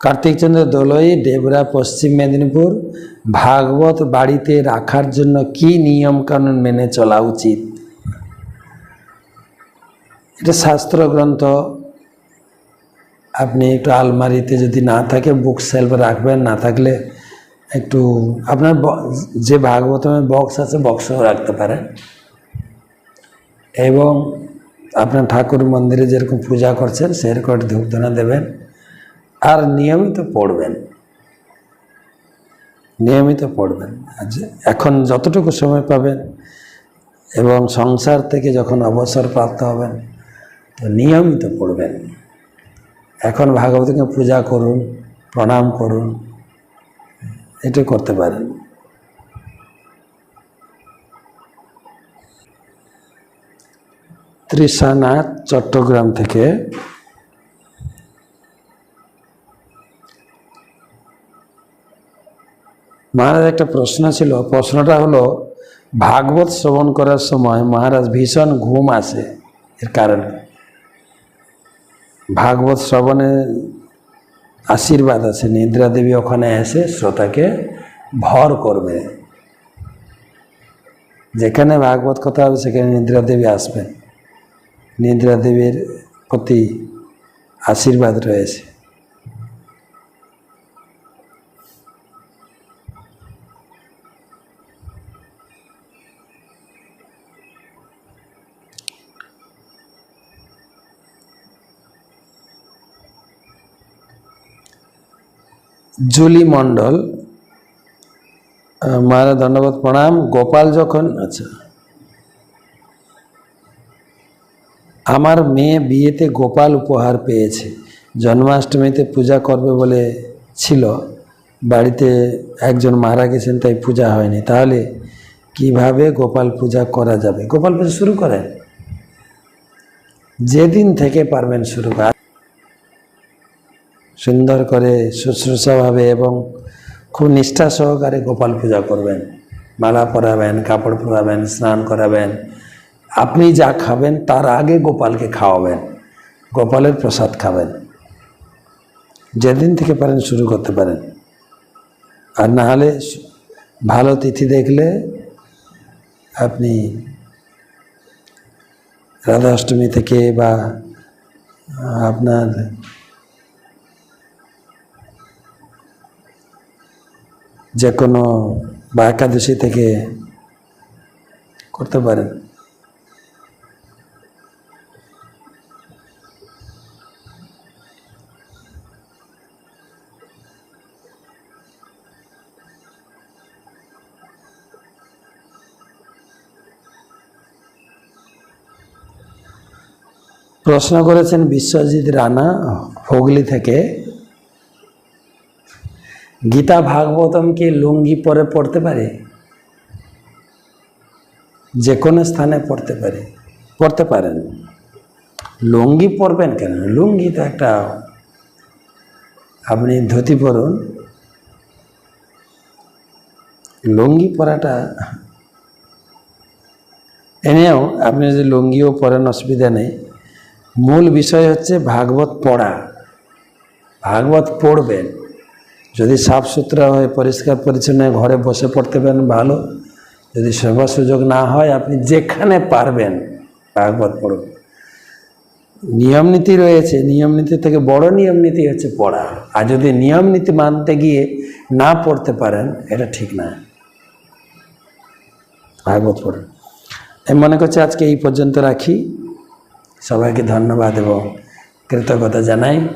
কার্তিকচন্দ্র দোলই ডেবরা পশ্চিম মেদিনীপুর ভাগবত বাড়িতে রাখার জন্য কি নিয়ম কানুন মেনে চলা উচিত? এটা শাস্ত্র গ্রন্থ আপনি একটু আলমারিতে যদি না থাকে বুক সেলফ রাখবেন, না থাকলে একটু আপনার যে ভাগবতমের বক্স আছে বক্সও রাখতে পারেন। এবং আপনার ঠাকুর মন্দিরে যেরকম পূজা করছেন, সেরকম ধূপধনা দেবেন। আর নিয়মিত পড়বেন। নিয়মিত পড়বেন। যে- এখন যতটুকু সময় পাবেন এবং সংসার থেকে যখন অবসর প্রাপ্ত হবেন, তো নিয়মিত পড়বেন। এখন ভাগবতকে পূজা করুন, প্রণাম করুন এটা করতে পারেন। তৃষানাথ চট্টগ্রাম থেকে মহারাজ, একটা প্রশ্ন ছিল। প্রশ্নটা হলো, ভাগবত শ্রবণ করার সময় মহারাজ ভীষণ ঘুম আসে, এর কারণ ভাগবত শ্রবণে আশীর্বাদ আছে, নিদ্রা দেবী ওখানে এসে শ্রোতাকে ভর করবে। যেখানে ভাগবত কথা হবে, সেখানে নিদ্রা দেবী আসবেন। নিদ্রা দেবীর প্রতি আশীর্বাদ রয়েছে। জুলি মণ্ডল আহ, মহারাজ ধন্যবাদ প্রণাম গোপাল যখন আচ্ছা আমার মেয়ে বিয়েতে গোপাল উপহার পেয়েছে জন্মাষ্টমীতে পূজা করবে বলে ছিল বাড়িতে একজন মারা গেছেন তাই পূজা হয়নি তাহলে কীভাবে গোপাল পূজা করা যাবে? গোপাল পূজা শুরু করেন। যেদিন থেকে পারবেন শুরু করা সুন্দর করে শুশ্রূষাভাবে এবং খুব নিষ্ঠা সহকারে গোপাল পূজা করবেন। মালা পরাবেন, কাপড় পরাবেন, স্নান করাবেন। আপনি যা খাবেন তার আগে গোপালকে খাওয়াবেন। গোপালের প্রসাদ খাবেন। যেদিন থেকে পারেন শুরু করতে পারেন। আর না হলে ভালো তিথি দেখলে আপনি রাধা অষ্টমী থেকে বা আপনার যে কোনো বা একাদশী থেকে করতে পারেন। প্রশ্ন করেছেন বিশ্বজিৎ রানা হুগলি থেকে। গীতা ভাগবতম কি লুঙ্গি পরে পড়তে পারে? যে কোনো স্থানে পড়তে পারে। পড়তে পারেন। লুঙ্গি পরবেন কেন? লুঙ্গি তো একটা আপনি ধুতি পরুন। লুঙ্গি পরাটা এনেও আপনি যদি লুঙ্গিও পরেন, অসুবিধা নেই। মূল বিষয় হচ্ছে ভাগবত পড়া। ভাগবত পড়বেন। যদি সাফ সুতরা হয়ে পরিষ্কার পরিচ্ছন্ন ঘরে বসে পড়তে পারেন, ভালো। যদি সেবা সুযোগ না হয়, আপনি যেখানে পারবেন, ভাগবত পড়ুন। নিয়ম নীতি রয়েছে। নিয়ম নীতি থেকে বড় নিয়ম নীতি হচ্ছে পড়া। আর যদি নিয়ম নীতি মানতে গিয়ে না পড়তে পারেন, এটা ঠিক না। ভাগবত পড়ুন। আমি মনে করছি আজকে এই পর্যন্ত রাখি। সবাইকে ধন্যবাদ এবং কৃতজ্ঞতা জানাই।